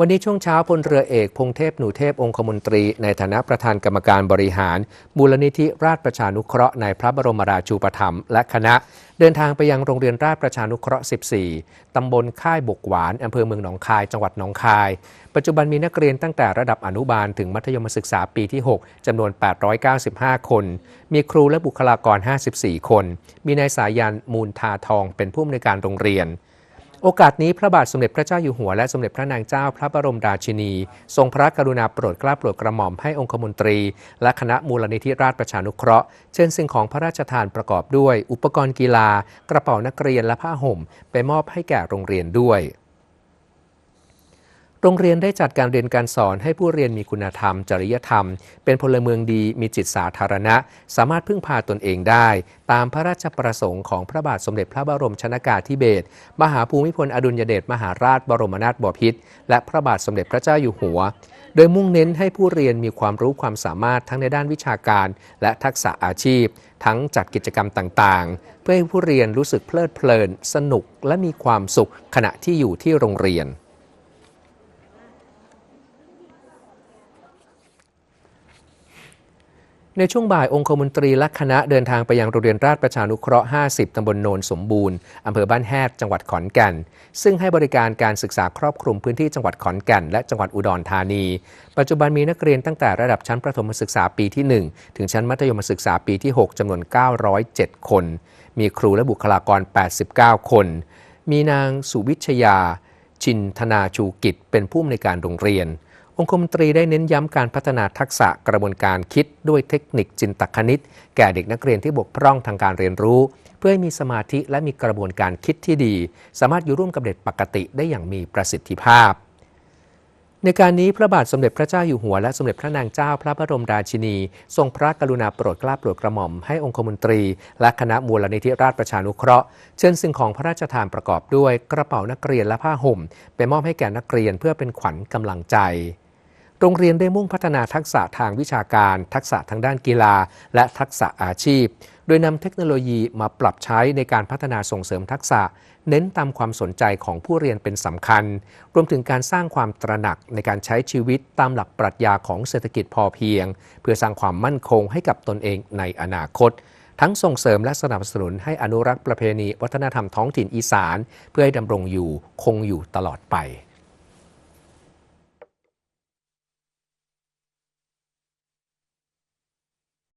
วันนี้ช่วงเช้าพลเรือเอก พงเทพหนูเทพองคมนตรี ในฐานะประธานกรรมการบริหารมูลนิธิราชประชานุเคราะห์ในพระบรมราชูปถัมภ์และคณะ เดินทางไปยังโรงเรียนราชประชานุเคราะห์ 14 ตำบลค่ายบกหวาน อำเภอเมืองหนองคาย จังหวัดหนองคาย ปัจจุบันมีนักเรียนตั้งแต่ระดับอนุบาลถึงมัธยมศึกษาปีที่ 6 จำนวน 895 คน มีครูและบุคลากร 54 คน มีนายสายันมูลทาทองเป็นผู้อำนวยการโรงเรียน โอกาสนี้พระบาทสมเด็จพระเจ้าอยู่หัวและสมเด็จพระนางเจ้าพระบรมราชินี ทรงพระกรุณาโปรดเกล้าโปรดกระหม่อมให้องคมนตรี และคณะมูลนิธิราชประชานุเคราะห์เชิญสิ่งของพระราชทานประกอบด้วย อุปกรณ์กีฬา กระเป๋านักเรียนและผ้าห่ม ไปมอบให้แก่โรงเรียนด้วย โรงเรียนได้จัดการเรียนการสอนให้ผู้เรียนมีคุณธรรม จริยธรรม เป็นพลเมืองดีมีจิตสาธารณะ สามารถพึ่งพาตนเองได้ ตามพระราชประสงค์ของพระบาทสมเด็จพระบรมชนากาธิเบศรมหาภูมิพลอดุลยเดชมหาราชบรมนาถบพิตรและพระบาทสมเด็จพระเจ้าอยู่หัว โดยมุ่งเน้นให้ผู้เรียนมีความรู้ความสามารถทั้งในด้านวิชาการ และทักษะอาชีพ ทั้งจัดกิจกรรมต่างๆ เพื่อให้ผู้เรียนรู้สึกเพลิดเพลิน สนุกและมีความสุขขณะที่อยู่ที่โรงเรียน ในช่วงบ่ายองคมนตรีและคณะเดินทางไปยังโรงเรียนราชประชานุเคราะห์ 50 ตำบลโนนสมบูรณ์ อำเภอบ้านแฮดจังหวัดขอนแก่น ซึ่งให้บริการการศึกษาครอบคลุมพื้นที่จังหวัดขอนแก่นและจังหวัดอุดรธานี ปัจจุบันมีนักเรียนตั้งแต่ระดับชั้นประถมศึกษาปีที่ 1 ถึงชั้นมัธยมศึกษาปีที่ 6จำนวน 907 คน มีครูและบุคลากร 89 คน มีนางสุวิชยา ชินธนาชูกิจเป็นผู้อำนวยการโรงเรียน องคมนตรีได้เน้นย้ำการพัฒนาทักษะกระบวนการคิดด้วยเทคนิคจินตคณิต แก่เด็กนักเรียนที่บกพร่องทางการเรียนรู้ เพื่อให้มีสมาธิและมีกระบวนการคิดที่ดี สามารถอยู่ร่วมกับเด็กปกติได้อย่างมีประสิทธิภาพ ในการนี้พระบาทสมเด็จพระเจ้าอยู่หัวและสมเด็จพระนางเจ้าพระบรมราชินี ทรงพระกรุณาโปรดเกล้าโปรดกระหม่อมให้องคมนตรี และคณะมูลนิธิราชประชานุเคราะห์เชิญสิ่งของพระราชทานประกอบด้วยกระเป๋านักเรียนและผ้าห่ม ไปมอบให้แก่นักเรียนเพื่อเป็นขวัญกำลังใจ โรงเรียนได้มุ่งพัฒนาทักษะทางวิชาการ ทักษะทางด้านกีฬา และทักษะอาชีพ โดยนำเทคโนโลยีมาปรับใช้ในการพัฒนาส่งเสริมทักษะ เน้นตามความสนใจของผู้เรียนเป็นสำคัญ รวมถึงการสร้างความตระหนักในการใช้ชีวิตตามหลักปรัชญาของเศรษฐกิจพอเพียง เพื่อสร้างความมั่นคงให้กับตนเองในอนาคตทั้งส่งเสริมและสนับสนุนให้อนุรักษ์ประเพณี วัฒนธรรมท้องถิ่นอีสาน เพื่อให้ดำรงอยู่คงอยู่ตลอดไป